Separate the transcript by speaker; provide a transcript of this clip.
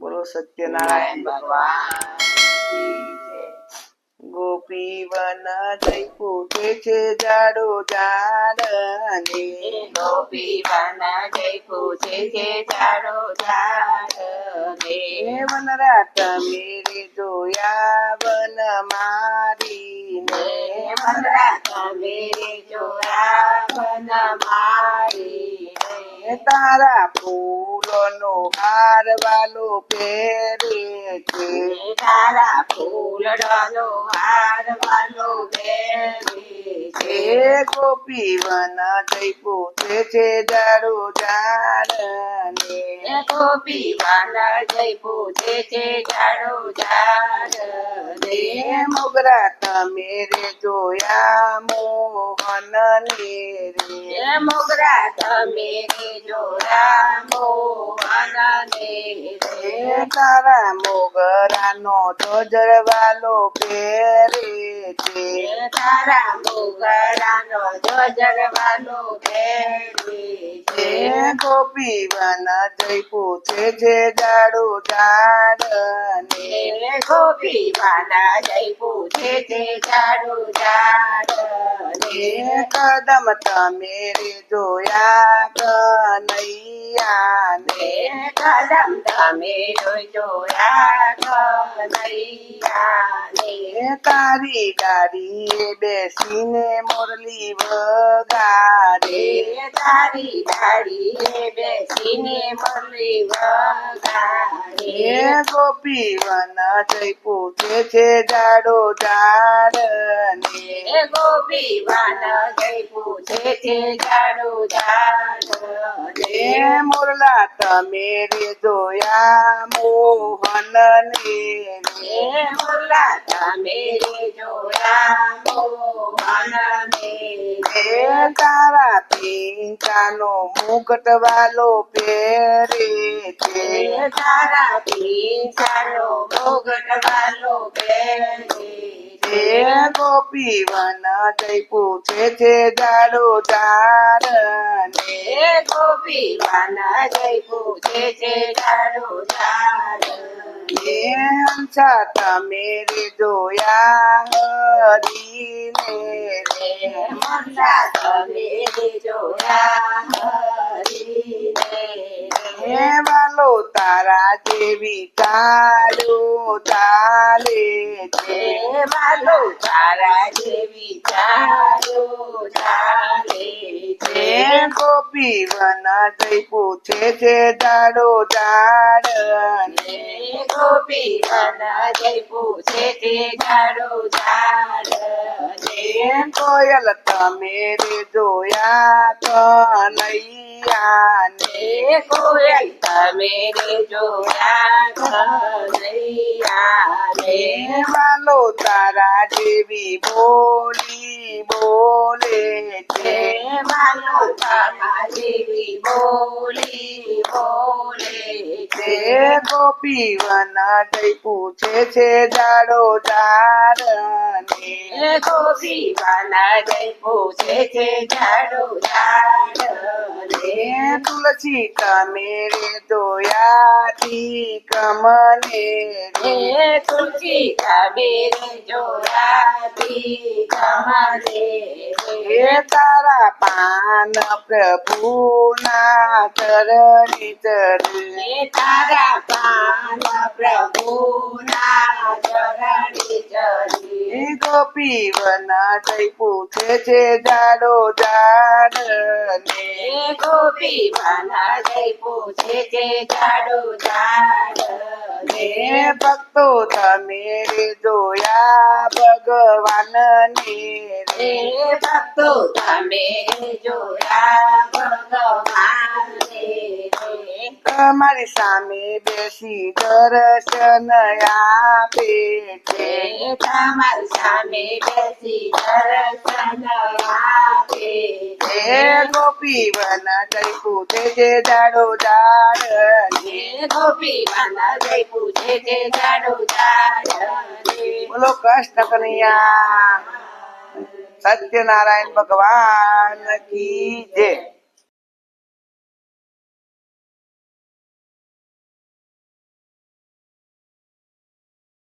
Speaker 1: બોલો સત્યનારાયણ ભગવાન. ગોપી વન જઈ પૂછે છે જાડો જાડને
Speaker 2: ગોપી વન જઈ પૂછે છે જાડો ઝાડ ને
Speaker 1: વનરા તમે જોયા વન મારી
Speaker 2: ને
Speaker 1: ને
Speaker 2: મનરા તમે જોયા વન મારી ને
Speaker 1: તારા ફૂલોનો હાર વાલો પહેરે છે.
Speaker 2: તારા ફૂલડાનો હાર વાલો બેરી છે.
Speaker 1: એ ગોપી વન જઈ પૂછે છે દારૂ જાડને
Speaker 2: ગોપી વન જઈ પૂછે છે દારૂ ઝાડ
Speaker 1: ને
Speaker 2: ને
Speaker 1: મોગરા તમે રે જોયા મોહન ને રે
Speaker 2: મોગરા તમે રે જોયા મોહન ને રે
Speaker 1: તારા મોગરાનો ધોજરવાલો પહેરે છે
Speaker 2: તારા મોગરાનો જોજરવાનો પહેરી
Speaker 1: એ
Speaker 2: છે.
Speaker 1: ગોપી વન જઈ પૂછે છે જાડો જાડ ને
Speaker 2: એ ગોપી વાલા જય પૂછે છે ચારો ઝાડ
Speaker 1: એ
Speaker 2: ને
Speaker 1: કદમ તમે રે જોયા કનૈયા ને
Speaker 2: કદમ તમે જોયા કનૈયા
Speaker 1: તારી ગાડી બેસીને મુરલી વગાડે.
Speaker 2: તારી ગાડી બેસીને મોરલી વગાડે.
Speaker 1: ગોપી વન જઈ પૂછે છે જાડો જાડ ને
Speaker 2: ગોપી વન જઈ પૂછે છે જાડો
Speaker 1: એ મુરલા તમે રે જોયા મોહન. ને
Speaker 2: મોલા તમે રે જોયા મોહન ને
Speaker 1: એ તારા પિંકાનો મુગટ વાલો પહેરે છે.
Speaker 2: તારા પીછાનો મોગટ વાલો પહેરી
Speaker 1: ગોપી વન જઈ પૂછે છે જાડો જાડ ને
Speaker 2: ગોપી વન જઈ પૂછે છે જાડો ઝાડ
Speaker 1: એ હંસા તમે રે. જોયા હરી ને રે.
Speaker 2: હે હરીને
Speaker 1: વાલો તારા જેવી ચાલો ચાલે છે.
Speaker 2: માલો તારા જેવી ચાલો ચાલે છે.
Speaker 1: ગોપી વન જઈ પૂછે છે ને
Speaker 2: એ ગોપી વાના જય પૂછે છે ઝાડ
Speaker 1: એ કોયલ તમે રે જોયા કનૈયા ને
Speaker 2: કોયલ તમે જોયા કનૈયા રે
Speaker 1: વાલો તારા જેવી બોલી બોલે છે
Speaker 2: માનો તારા જેવી બોલી બોલે છે
Speaker 1: ગોપી વન પૂછે છે જાડો
Speaker 2: જાડને ગોપી વાલા પૂછે છે જાડો ઝાડ
Speaker 1: તુલસી તમે રે જોયા કમને રે.
Speaker 2: તુલસી તુલસી રે જોડાતી કમને
Speaker 1: રે. તારા પાન પ્રભુના ચરણી ચરે
Speaker 2: એ તારા પાન પ્રભુના ચરણી ચરી
Speaker 1: ગોપી વન જઈ પૂછે છે જાડો જાડ ને
Speaker 2: ગોપી જય પૂછે છે જાડો ઝાડ ને
Speaker 1: ભક્તો તમે જોયા ભગવાન ને
Speaker 2: ભક્તો તમે જોયા ભગવાન
Speaker 1: તમારી સામે બેસી દર્શન આપે છે.
Speaker 2: તમારી સામે બેસી દર્શન આપે છે.
Speaker 1: ગોપી વન જય પૂજે જે દાડો
Speaker 2: દાડ ગોપી વન જય પૂજે જે દાડો દાડ
Speaker 1: બોલો કૃષ્ણ કનૈયા સત્યનારાયણ ભગવાન કી જય.